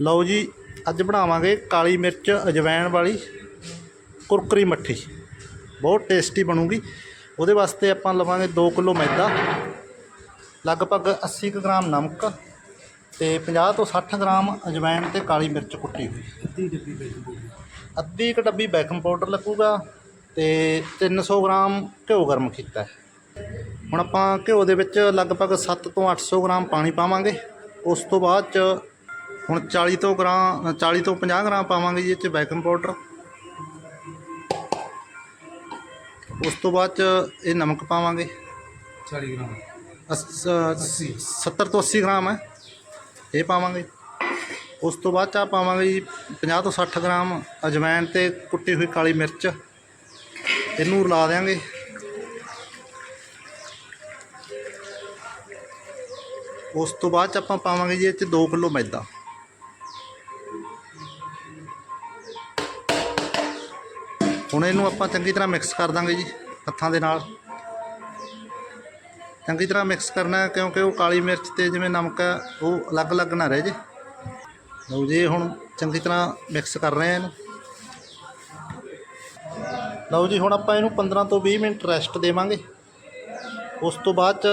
ਲਓ ਜੀ, ਅੱਜ ਬਣਾਵਾਂਗੇ ਕਾਲੀ ਮਿਰਚ ਅਜਵਾਇਣ ਵਾਲੀ ਕੁਰਕਰੀ ਮੱਠੀ। ਬਹੁਤ ਟੇਸਟੀ ਬਣੂਗੀ। ਉਹਦੇ ਵਾਸਤੇ ਆਪਾਂ ਲਵਾਂਗੇ 2 ਕਿਲੋ ਮੈਦਾ, ਲਗਭਗ 80 ਕੁ ਗ੍ਰਾਮ ਨਮਕ ਤੇ 50 ਤੋਂ 60 ਗ੍ਰਾਮ ਅਜਵਾਇਣ ਤੇ ਕਾਲੀ ਮਿਰਚ ਕੁੱਟੀ ਹੋਈ। ਅੱਧੀ ਡੱਬੀ ਬੇਕਿੰਗ ਪਾਊਡਰ ਅੱਧੀ ਕੁ ਡੱਬੀ ਬੇਕਿੰਗ ਪਾਊਡਰ ਲੱਗੂਗਾ ਤੇ 300 ਗ੍ਰਾਮ ਘਿਓ ਗਰਮ ਕੀਤਾ ਹੈ। ਹੁਣ ਆਪਾਂ ਘਿਓ ਦੇ ਵਿੱਚ ਲਗਭਗ 7 ਤੋਂ 800 ਗ੍ਰਾਮ ਪਾਣੀ ਪਾਵਾਂਗੇ। ਉਸ ਤੋਂ ਬਾਅਦ ਚ ਹੁਣ 40 ਤੋਂ ਗ੍ਰਾਮ 40 ਤੋਂ 50 ਗ੍ਰਾਮ ਪਾਵਾਂਗੇ ਜੀ ਇਹ ਚ ਬੇਕਿੰਗ ਪਾਊਡਰ। ਉਸ ਤੋਂ ਬਾਅਦ ਚ ਇਹ ਨਮਕ ਪਾਵਾਂਗੇ। 40 ਗ੍ਰਾਮ। ਅਸ- 70 ਤੋਂ 80 ਗ੍ਰਾਮ ਹੈ। ਇਹ ਪਾਵਾਂਗੇ। ਉਸ ਤੋਂ ਬਾਅਦ ਚ ਆ ਪਾਵਾਂਗੇ ਜੀ 50 ਤੋਂ 60 ਗ੍ਰਾਮ ਅਜਵਾਇਣ ਤੇ ਕੁੱਟੀ ਹੋਈ ਕਾਲੀ ਮਿਰਚ। ਇਹਨੂੰ ਰਲਾ ਦਿਆਂਗੇ। ਉਸ ਤੋਂ ਬਾਅਦ ਚ ਆਪਾਂ ਪਾਵਾਂਗੇ ਜੀ ਇਹ ਚ 2 ਕਿਲੋ ਮੈਦਾ। ਹੁਣ ਇਹਨੂੰ ਆਪਾਂ ਚੰਗੀ ਤਰ੍ਹਾਂ ਮਿਕਸ ਕਰ ਦਾਂਗੇ ਜੀ, ਹੱਥਾਂ ਦੇ ਨਾਲ। ਚੰਗੀ ਤਰ੍ਹਾਂ ਮਿਕਸ ਕਰਨਾ ਕਿਉਂਕਿ ਉਹ ਕਾਲੀ ਮਿਰਚ ਤੇ ਜਿਵੇਂ ਨਮਕ ਹੈ, ਉਹ ਅਲੱਗ-ਅਲੱਗ ਨਾ ਰਹਿ ਜੇ। ਲਓ ਜੀ ਹੁਣ ਚੰਗੀ ਤਰ੍ਹਾਂ ਮਿਕਸ ਕਰ ਰਹੇ ਆ ਇਹਨੂੰ। ਲਓ ਜੀ, ਹੁਣ ਆਪਾਂ ਇਹਨੂੰ 15 ਤੋਂ 20 ਮਿੰਟ ਰੈਸਟ ਦੇਵਾਂਗੇ। ਉਸ ਤੋਂ ਬਾਅਦ ਚ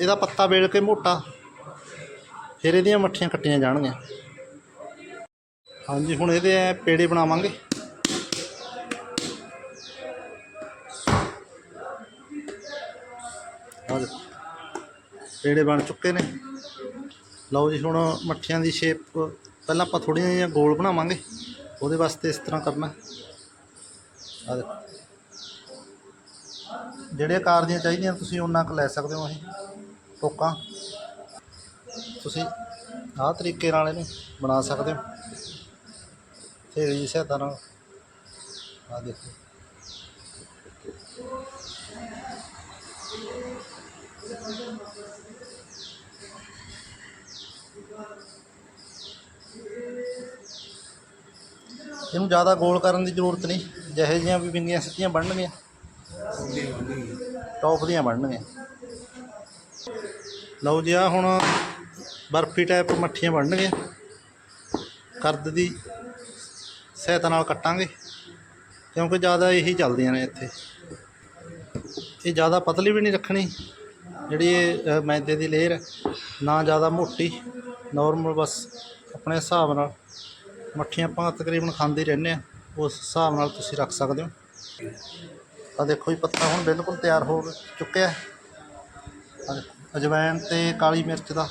ਇਹਦਾ ਪੱਤਾ ਵੇਲ ਕੇ ਮੋਟਾ, ਫਿਰ ਇਹਦੀਆਂ ਮੱਠੀਆਂ ਕੱਟੀਆਂ ਜਾਣਗੀਆਂ। ਹਾਂਜੀ, ਹੁਣ ਇਹਦੇ ਐ ਪੇੜੇ ਬਣਾਵਾਂਗੇ। ਆਹ ਦੇਖੋ। ਪੇੜੇ ਬਣ ਚੁੱਕੇ ਨੇ। ਲਓ ਜੀ, ਹੁਣ ਮੱਠੀਆਂ ਦੀ ਸ਼ੇਪ ਪਹਿਲਾਂ ਆਪਾਂ ਥੋੜ੍ਹੀਆਂ ਜਿਹੀਆਂ ਗੋਲ ਬਣਾਵਾਂਗੇ। ਉਹਦੇ ਵਾਸਤੇ ਇਸ ਤਰ੍ਹਾਂ ਕਰਨਾ। ਆ ਦੇਖੋ। ਜਿਹੜੇ ਆਕਾਰ ਦੀਆਂ ਚਾਹੀਦੀਆਂ, ਤੁਸੀਂ ਉਹਨਾਂ ਕੁ ਲੈ ਸਕਦੇ ਹੋ ਅਸੀਂ। ਟੋਕਾਂ। ਤੁਸੀਂ ਆਹ ਤਰੀਕੇ ਨਾਲ ਇਹਨੂੰ ਬਣਾ ਸਕਦੇ ਹੋ। ਥੇੜੀ ਦੀ ਸਹਾਇਤਾ ਨਾਲ। ਆ ਦੇਖੋ। ਇਹਨੂੰ ਜ਼ਿਆਦਾ ਗੋਲ ਕਰਨ ਦੀ ਜ਼ਰੂਰਤ ਨਹੀਂ। ਜਿਹੇ ਜਿਹੀਆਂ ਵੀ ਵਿੰਗੀਆਂ ਸਿੱਧੀਆਂ ਬਣਨਗੀਆਂ। ਟੌਪ ਦੀਆਂ ਬਣਨਗੀਆਂ। ਲਓ ਜੀ ਆ ਹੁਣ ਬਰਫੀ ਟਾਈਪ ਮੱਠੀਆਂ ਬਣਨਗੀਆਂ। ਕਰਦ ਦੀ ਸਹਾਇਤਾ ਨਾਲ ਕੱਟਾਂਗੇ। ਕਿਉਂਕਿ ਜ਼ਿਆਦਾ ਇਹੀ ਚੱਲਦੀਆਂ ਨੇ ਇੱਥੇ। ਇਹ ਜ਼ਿਆਦਾ ਪਤਲੀ ਵੀ ਨਹੀਂ ਰੱਖਣੀ। ਜਿਹੜੀ ਇਹ ਮੈਦੇ ਦੀ ਲੇਅਰ ਹੈ, ਨਾ ਜ਼ਿਆਦਾ ਮੋਟੀ ਨਾਰਮਲ ਬਸ ਆਪਣੇ ਹਿਸਾਬ ਨਾਲ। ਮੱਠੀਆਂ ਆਪਾਂ ਤਕਰੀਬਨ ਖਾਂਦੇ ਰਹਿੰਦੇ ਆ ਉਸ ਹਿਸਾਬ ਨਾਲ ਤੁਸੀਂ ਰੱਖ ਸਕਦੇ ਹੋ। ਆ ਦੇਖੋ ਜੀ, ਪੱਤਾ ਹੁਣ ਬਿਲਕੁਲ ਤਿਆਰ ਹੋ ਚੁੱਕਿਆ ਅਜਵਾਇਣ ਤੇ ਕਾਲੀ ਮਿਰਚ ਦਾ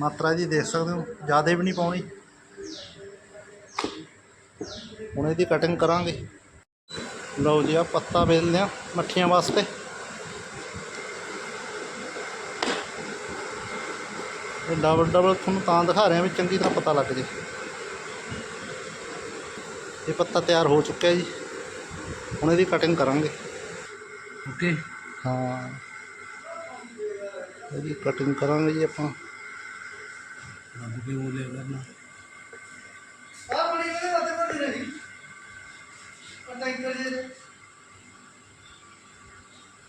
ਮਾਤਰਾ ਇਹਦੀ ਦੇਖ ਸਕਦੇ ਹੋ, ਜ਼ਿਆਦਾ ਵੀ ਨਹੀਂ ਪਾਉਣੀ। ਹੁਣ ਇਹਦੀ ਕਟਿੰਗ ਕਰਾਂਗੇ। ਲਓ ਜੀ ਆ ਪੱਤਾ ਵੇਲਦੇ ਆ ਮੱਠੀਆਂ ਵਾਸਤੇ। ਇਹ ਡਬਲ ਡਬਲ ਤੁਹਾਨੂੰ ਤਾਂ ਦਿਖਾ ਰਿਹਾ ਵੀ ਚੰਗੀ ਤਰ੍ਹਾਂ ਪਤਾ ਲੱਗ ਜੇ। ਇਹ ਪੱਤਾ ਤਿਆਰ ਹੋ ਚੁੱਕਿਆ ਜੀ। ਹੁਣ ਇਹਦੀ ਕਟਿੰਗ ਕਰਾਂਗੇ। ਓਕੇ। ਹਾਂ। ਇਹਦੀ ਕਟਿੰਗ ਕਰਾਂਗੇ ਜੀ ਆਪਾਂ। ਰੱਬ ਕੇ ਬੋਲੇ ਕਰਨਾ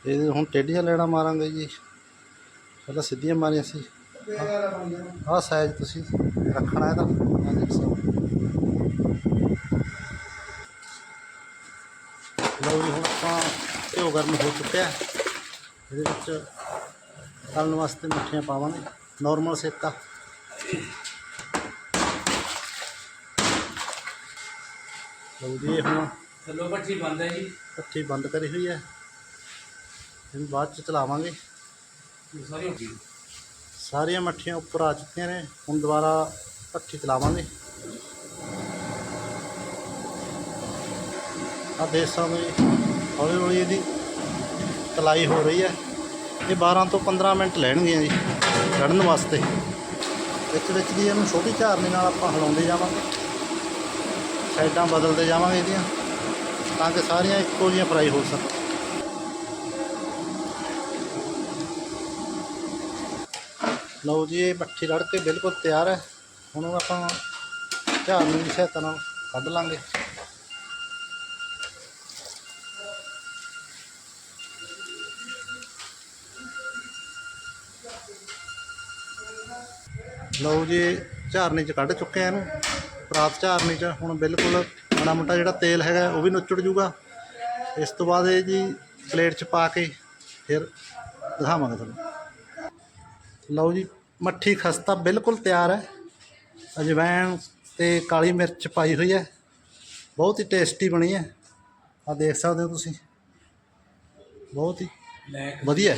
ਇਹ ਹੁਣ ਟੇਢੀਆਂ ਲੈਣਾ ਮਾਰਾਂਗੇ ਜੀ। ਪਹਿਲਾਂ ਸਿੱਧੀਆਂ ਮਾਰੀਆਂ ਸੀ। ਆਹ ਸਾਈਜ਼ ਤੁਸੀਂ ਰੱਖਣਾ ਇਹਦਾ ਆਹ ਦੇਖ ਸਕਦੇ। ਲਓ ਜੀ ਹੁਣ ਆਪਾਂ ਘਿਓ ਗਰਮ ਹੋ ਚੁੱਕਿਆ ਹੈ। ਇਹਦੇ ਵਿੱਚ ਤਲਣ ਵਾਸਤੇ ਮੱਠੀਆਂ ਪਾਵਾਂਗੇ। ਨਾਰਮਲ ਸੇਕਾ। ਲਓ ਜੀ ਇਹ ਹੁਣ ਥੱਲੋਂ ਪੱਠੀ ਬੰਦ ਹੈ ਜੀ। ਪੱਠੀ ਬੰਦ ਕਰੀ ਹੋਈ ਹੈ। ਇਹਨੂੰ ਬਾਅਦ ਚ ਚਲਾਵਾਂਗੇ। ਇਹ ਸਾਰੀ ਹੋ ਗਈ। ਸਾਰੀਆਂ ਮੱਠੀਆਂ ਉੱਪਰ ਆ ਚੁੱਕੀਆਂ ਨੇ। ਹੁਣ ਦੁਬਾਰਾ ਪੱਠੀ ਚਲਾਵਾਂਗੇ। ਆ ਦੇਖ ਸਕਦੇ ਹੌਲੀ ਹੌਲੀ ਇਹਦੀ ਤਲਾਈ ਹੋ ਰਹੀ ਹੈ। ਇਹ 12 ਤੋਂ 15 ਮਿੰਟ ਲੈਣਗੀਆਂ ਜੀ ਚੜਨ ਵਾਸਤੇ। ਵਿੱਚ ਵਿੱਚ ਦੀ ਇਹਨੂੰ ਛੋਟੀ ਝਾਰਨੀ ਨਾਲ ਆਪਾਂ ਹਿਲਾਉਂਦੇ ਜਾਵਾਂਗੇ। ਸਾਈਡਾਂ ਬਦਲਦੇ ਜਾਵਾਂਗੇ ਇਹਦੀਆਂ, ਤਾਂ ਕਿ ਸਾਰੀਆਂ ਇੱਕੋ ਜਿਹੀਆਂ ਫਰਾਈ ਹੋ ਸਕਣ। ਲਓ ਜੀ, ਇਹ ਮੱਠੀ ਰੜ ਕੇ ਬਿਲਕੁਲ ਤਿਆਰ ਹੈ। ਹੁਣ ਉਹਨੂੰ ਆਪਾਂ ਝਾੜਨੀ ਦੀ ਸਹਾਇਤਾ ਨਾਲ ਕੱਢ ਲਾਂਗੇ। ਲਓ ਜੀ ਝਾਰਨੀ 'ਚ ਕੱਢ ਚੁੱਕੇ ਆ ਇਹਨੂੰ। ਪਰਾਤ ਝਾਰਨੀ 'ਚ ਹੁਣ ਬਿਲਕੁਲ ਮਾੜਾ ਮੋਟਾ ਜਿਹੜਾ ਤੇਲ ਹੈਗਾ, ਉਹ ਵੀ ਨੁੱਚੜ ਜੂਗਾ। ਇਸ ਤੋਂ ਬਾਅਦ ਇਹ ਜੀ ਪਲੇਟ 'ਚ ਪਾ ਕੇ ਫਿਰ ਦਿਖਾਵਾਂਗੇ ਤੁਹਾਨੂੰ। ਲਓ ਜੀ, ਮੱਠੀ ਖਸਤਾ ਬਿਲਕੁਲ ਤਿਆਰ ਹੈ। ਅਜਵਾਇਣ ਤੇ ਕਾਲੀ ਮਿਰਚ ਪਾਈ ਹੋਈ ਹੈ। ਬਹੁਤ ਹੀ ਟੇਸਟੀ ਬਣੀ ਹੈ। ਆ ਦੇਖ ਸਕਦੇ ਹੋ ਤੁਸੀਂ। ਬਹੁਤ ਹੀ ਵਧੀਆ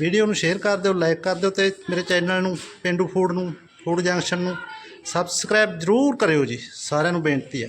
ਵੀਡੀਓ ਨੂੰ ਸ਼ੇਅਰ ਕਰ ਦਿਓ ਲਾਈਕ ਕਰ ਦਿਓ ਤੇ ਮੇਰੇ ਚੈਨਲ ਨੂੰ, ਪਿੰਡੂ ਫੂਡ ਨੂੰ ਫੂਡ ਜੰਕਸ਼ਨ ਨੂੰ ਸਬਸਕ੍ਰਾਈਬ ਜ਼ਰੂਰ ਕਰਿਓ ਜੀ। ਸਾਰਿਆਂ ਨੂੰ ਬੇਨਤੀ ਹੈ।